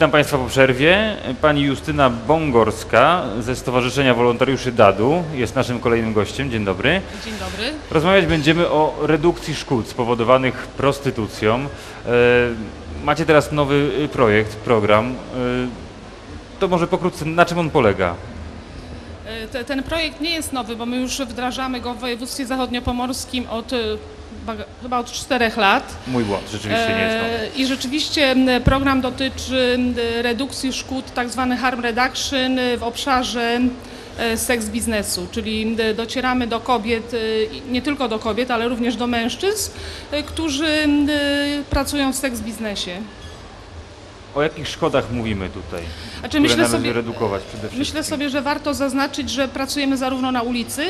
Witam Państwa po przerwie. Pani Justyna Bągorska ze Stowarzyszenia Wolontariuszy DADU jest naszym kolejnym gościem. Dzień dobry. Dzień dobry. Rozmawiać będziemy o redukcji szkód spowodowanych prostytucją. E, Macie teraz nowy projekt, program. E, To może pokrótce, na czym on polega? E, Te, ten projekt nie jest nowy, bo my już wdrażamy go w województwie zachodniopomorskim od chyba- chyba od czterech lat. Mój błąd, rzeczywiście nie jest. E, I rzeczywiście program dotyczy redukcji szkód, tak zwany harm reduction e, w obszarze e, seks biznesu, czyli docieramy do kobiet, nie tylko do kobiet, ale również do mężczyzn, którzy pracują w seks biznesie. O jakich szkodach mówimy tutaj, Znaczy myślę sobie, redukować przede wszystkim? Myślę sobie, że warto zaznaczyć, że pracujemy zarówno na ulicy,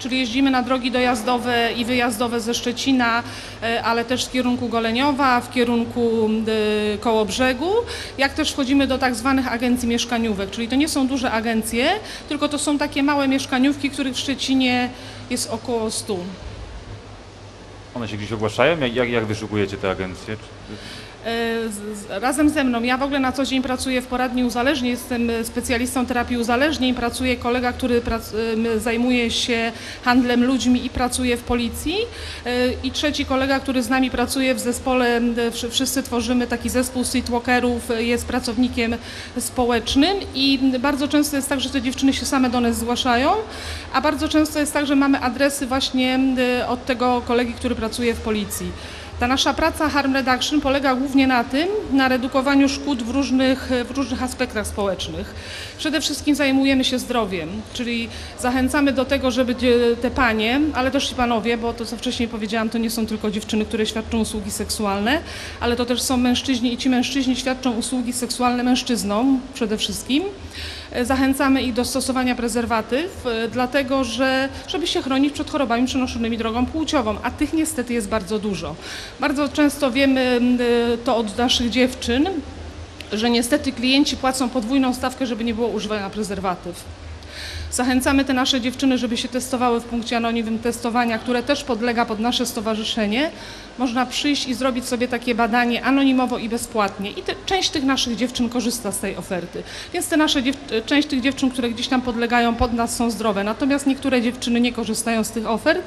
czyli jeździmy na drogi dojazdowe i wyjazdowe ze Szczecina, e, ale też w kierunku Goleniowa, w kierunku e, Kołobrzegu, jak też wchodzimy do tak zwanych agencji mieszkaniówek, czyli to nie są duże agencje, tylko to są takie małe mieszkaniówki, których w Szczecinie jest około 100. One się gdzieś ogłaszają? Jak, jak, jak wyszukujecie te agencje? E, razem ze mną. Ja w ogóle na co dzień pracuję w poradni uzależnień, jestem e, specjalistą terapii uzależnień, pracuje kolega, który prac, em, zajmuje się handlem ludźmi i pracuje w policji E, i trzeci kolega, który z nami pracuje w zespole, wszyscy tworzymy taki zespół streetwalkerów, e, jest pracownikiem społecznym i bardzo często jest tak, że te dziewczyny się same do nas zgłaszają, a bardzo często jest tak, że mamy adresy właśnie od tego kolegi, który pracuje w policji. Ta nasza praca Harm Reduction polega głównie na tym, na redukowaniu szkód w różnych, w różnych aspektach społecznych. Przede wszystkim zajmujemy się zdrowiem, czyli zachęcamy do tego, żeby te panie, ale też i panowie, bo to co wcześniej powiedziałam, to nie są tylko dziewczyny, które świadczą usługi seksualne, ale to też są mężczyźni i ci mężczyźni świadczą usługi seksualne mężczyznom przede wszystkim. E, Zachęcamy ich do stosowania prezerwatyw, e, dlatego że, żeby się chronić przed chorobami przenoszonymi drogą płciową, a tych niestety jest bardzo dużo. Bardzo często wiemy e, to od naszych dziewczyn, że niestety klienci płacą podwójną stawkę, żeby nie było używania prezerwatyw. Zachęcamy te nasze dziewczyny, żeby się testowały w punkcie anonimowym testowania, które też podlega pod nasze stowarzyszenie. Można przyjść i zrobić sobie takie badanie anonimowo i bezpłatnie. I te, część tych naszych dziewczyn korzysta z tej oferty. Więc te nasze dziew, część tych dziewczyn, które gdzieś tam podlegają pod nas są zdrowe. Natomiast niektóre dziewczyny nie korzystają z tych ofert,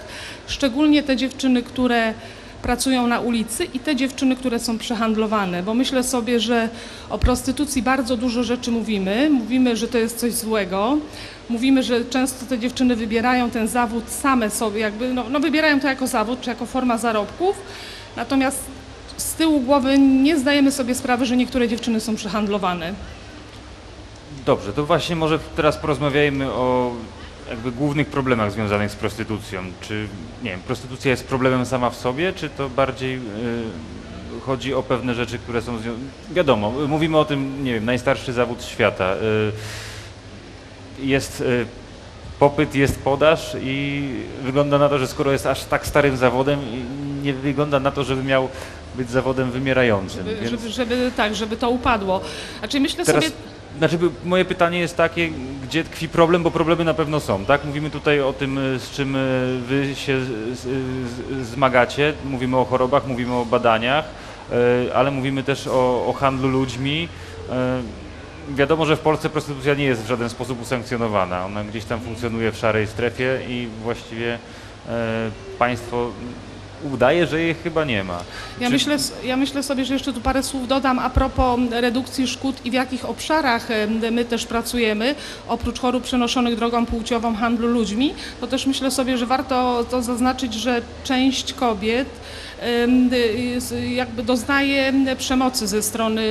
szczególnie te dziewczyny, które pracują na ulicy i te dziewczyny, które są przehandlowane, bo myślę sobie, że o prostytucji bardzo dużo rzeczy mówimy. Mówimy, że to jest coś złego. Mówimy, że często te dziewczyny wybierają ten zawód same sobie, jakby, no, no wybierają to jako zawód, czy jako forma zarobków. Natomiast z tyłu głowy nie zdajemy sobie sprawy, że niektóre dziewczyny są przehandlowane. Dobrze, to właśnie może teraz porozmawiajmy o jakby głównych problemach związanych z prostytucją. Czy, nie wiem, prostytucja jest problemem sama w sobie, czy to bardziej y, chodzi o pewne rzeczy, które są. Wiadomo, mówimy o tym, nie wiem, najstarszy zawód świata. Y, jest y, popyt, jest podaż i wygląda na to, że skoro jest aż tak starym zawodem, nie wygląda na to, żeby miał być zawodem wymierającym. Żeby, więc... żeby, żeby tak, żeby to upadło. Znaczy myślę Teraz, sobie... znaczy moje pytanie jest takie, gdzie tkwi problem, bo problemy na pewno są, tak? Mówimy tutaj o tym, y, z czym y, wy się zmagacie, mówimy o chorobach, mówimy o badaniach, y, ale mówimy też o, o handlu ludźmi. Wiadomo, że w Polsce prostytucja nie jest w żaden sposób usankcjonowana. Ona gdzieś tam funkcjonuje w szarej strefie i właściwie e, państwo udaje, że jej chyba nie ma. Ja Czy- myślę, ja myślę sobie, że jeszcze tu parę słów dodam a propos redukcji szkód i w jakich obszarach em, my też pracujemy, oprócz chorób przenoszonych drogą płciową, handlu ludźmi, to też myślę sobie, że warto to zaznaczyć, że część kobiet jakby doznaje em, przemocy ze strony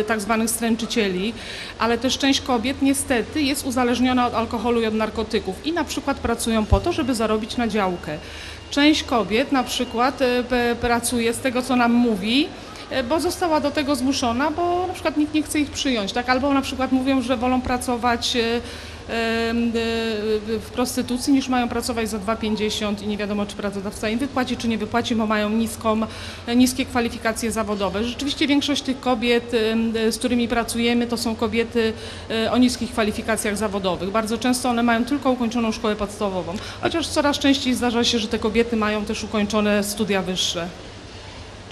y, tak zwanych stręczycieli, ale też część kobiet niestety jest uzależniona od alkoholu i od narkotyków i na przykład pracują po to, żeby zarobić na działkę. Część kobiet na przykład e, pracuje z tego, co nam mówi, e, bo została do tego zmuszona, bo na przykład nikt nie chce ich przyjąć, tak? Albo na przykład mówią, że wolą pracować e, w prostytucji niż mają pracować za 2,50 i nie wiadomo, czy pracodawca im wypłaci, czy nie wypłaci, bo mają niską, e, niskie kwalifikacje zawodowe. Rzeczywiście większość tych kobiet, e, z którymi pracujemy, to są kobiety e, o niskich kwalifikacjach zawodowych. Bardzo często one mają tylko ukończoną szkołę podstawową, chociaż coraz częściej zdarza się, że te kobiety mają też ukończone studia wyższe.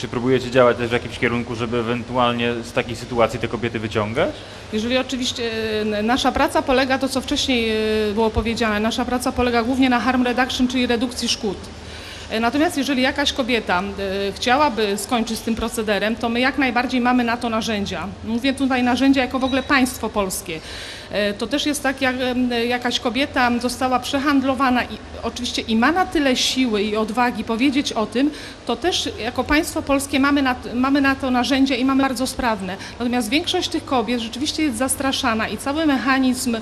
Czy próbujecie działać też w jakimś kierunku, żeby ewentualnie z takiej sytuacji te kobiety wyciągać? Jeżeli oczywiście e, nasza praca polega, to co wcześniej e, było powiedziane, nasza praca polega głównie na harm reduction, czyli redukcji szkód. E, Natomiast jeżeli jakaś kobieta chciałaby skończyć z tym procederem, to my jak najbardziej mamy na to narzędzia. Mówię tutaj narzędzia jako w ogóle państwo polskie. To też jest tak, jak jakaś kobieta została przehandlowana i oczywiście i ma na tyle siły i odwagi powiedzieć o tym, to też jako państwo polskie mamy na, mamy na to narzędzia i mamy bardzo sprawne. Natomiast większość tych kobiet rzeczywiście jest zastraszana i cały mechanizm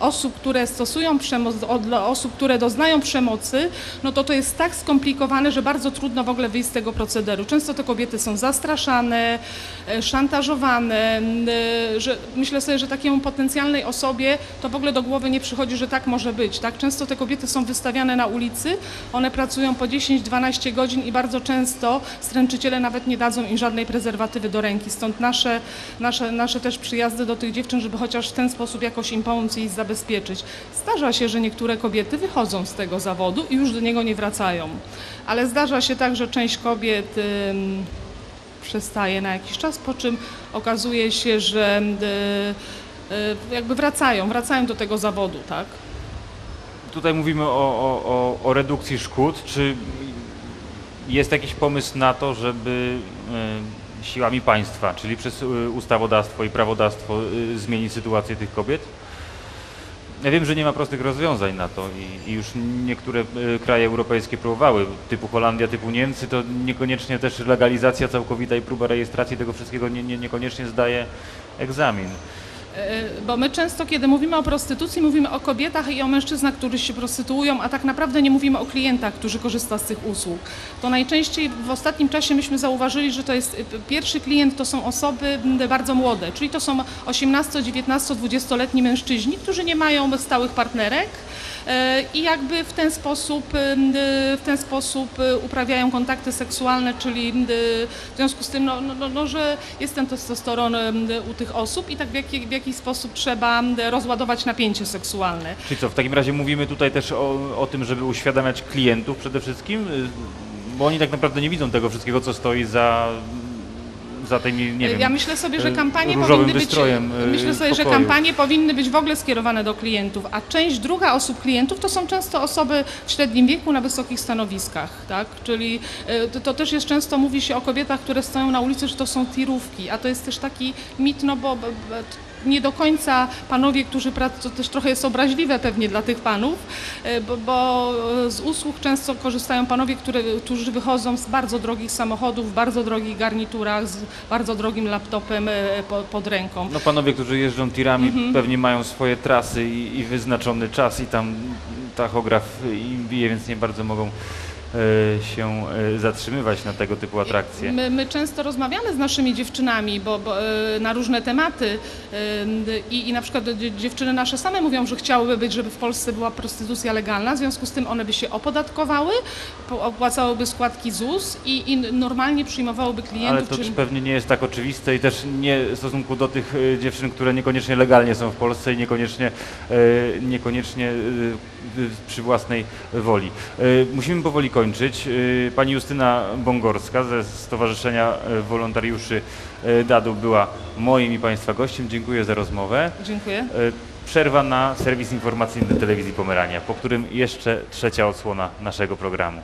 osób, które stosują przemoc, osób, które doznają przemocy, no to to jest tak skomplikowane, że bardzo trudno w ogóle wyjść z tego procederu. Często te kobiety są zastraszane, e, szantażowane, e, że myślę sobie, że takiemu potencjalnej osobie to w ogóle do głowy nie przychodzi, że tak może być. Tak? Często te kobiety są wystawiane na ulicy, one pracują po 10-12 godzin i bardzo często stręczyciele nawet nie dadzą im żadnej prezerwatywy do ręki. Stąd nasze, nasze, nasze też przyjazdy do tych dziewczyn, żeby chociaż w ten sposób jakoś im pomóc i zabezpieczyć. Zdarza się, że niektóre kobiety wychodzą z tego zawodu i już do niego nie wracają. Ale zdarza się tak, że część kobiet przestaje na jakiś czas, po czym okazuje się, że y, y, jakby wracają, wracają do tego zawodu, tak? Tutaj mówimy o, o, o, o redukcji szkód. Czy jest jakiś pomysł na to, żeby e, siłami państwa, czyli przez e, ustawodawstwo i prawodawstwo e, zmienić sytuację tych kobiet? Ja wiem, że nie ma prostych rozwiązań na to i, i już niektóre kraje europejskie próbowały, typu Holandia, typu Niemcy, to niekoniecznie też legalizacja całkowita i próba rejestracji tego wszystkiego nie, nie, niekoniecznie zdaje egzamin. Bo my często, kiedy mówimy o prostytucji, mówimy o kobietach i o mężczyznach, którzy się prostytuują, a tak naprawdę nie mówimy o klientach, którzy korzystają z tych usług. To najczęściej w ostatnim czasie myśmy zauważyli, że to jest y, pierwszy klient to są osoby bardzo młode, czyli to są 18, 19, 20-letni mężczyźni, którzy nie mają stałych partnerek. E, I jakby w ten sposób, em, y, w ten sposób y, uprawiają kontakty seksualne, czyli y, w związku z tym, no, no, no, no, że jest ten testosteron u tych osób i tak w, jaki, w jakiś sposób trzeba rozładować napięcie seksualne. Czyli co, w takim razie mówimy tutaj też o, o tym, żeby uświadamiać klientów przede wszystkim, y, bo oni tak naprawdę nie widzą tego wszystkiego, co stoi za, za tymi, nie wiem, ja myślę sobie, że y, kampanie powinny być, y, myślę sobie, że pokoju. kampanie powinny być w ogóle skierowane do klientów, a część druga osób klientów to są często osoby w średnim wieku na wysokich stanowiskach, tak? Czyli to, to też jest często mówi się o kobietach, które stoją na ulicy, że to są tirówki, a to jest też taki mit, no bo, bo nie do końca panowie, którzy pracują, to też trochę jest obraźliwe pewnie dla tych panów, e, bo, bo z usług często korzystają panowie, które, którzy wychodzą z bardzo drogich samochodów, w bardzo drogich garniturach, z bardzo drogim laptopem e, po, pod ręką. No panowie, którzy jeżdżą tirami, Mhm. pewnie mają swoje trasy i, i wyznaczony czas i tam tachograf im bije, więc nie bardzo mogą się e, zatrzymywać na tego typu atrakcje. My, my często rozmawiamy z naszymi dziewczynami bo, bo, e, na różne tematy e, i, i na przykład dzie- dziewczyny nasze same mówią, że chciałyby być, żeby w Polsce była prostytucja legalna, w związku z tym one by się opodatkowały, po- opłacałyby składki ZUS i, i normalnie przyjmowałyby klientów. Ale to też pewnie nie jest tak oczywiste i też nie w stosunku do tych e, dziewczyn, które niekoniecznie legalnie są w Polsce i niekoniecznie, e, niekoniecznie e, przy własnej woli. E, Musimy powoli kończyć. E, Pani Justyna Bągorska ze Stowarzyszenia e, Wolontariuszy e, DADU była moim i Państwa gościem. Dziękuję za rozmowę. Dziękuję. Przerwa na serwis informacyjny telewizji Pomerania, po którym jeszcze trzecia odsłona naszego programu.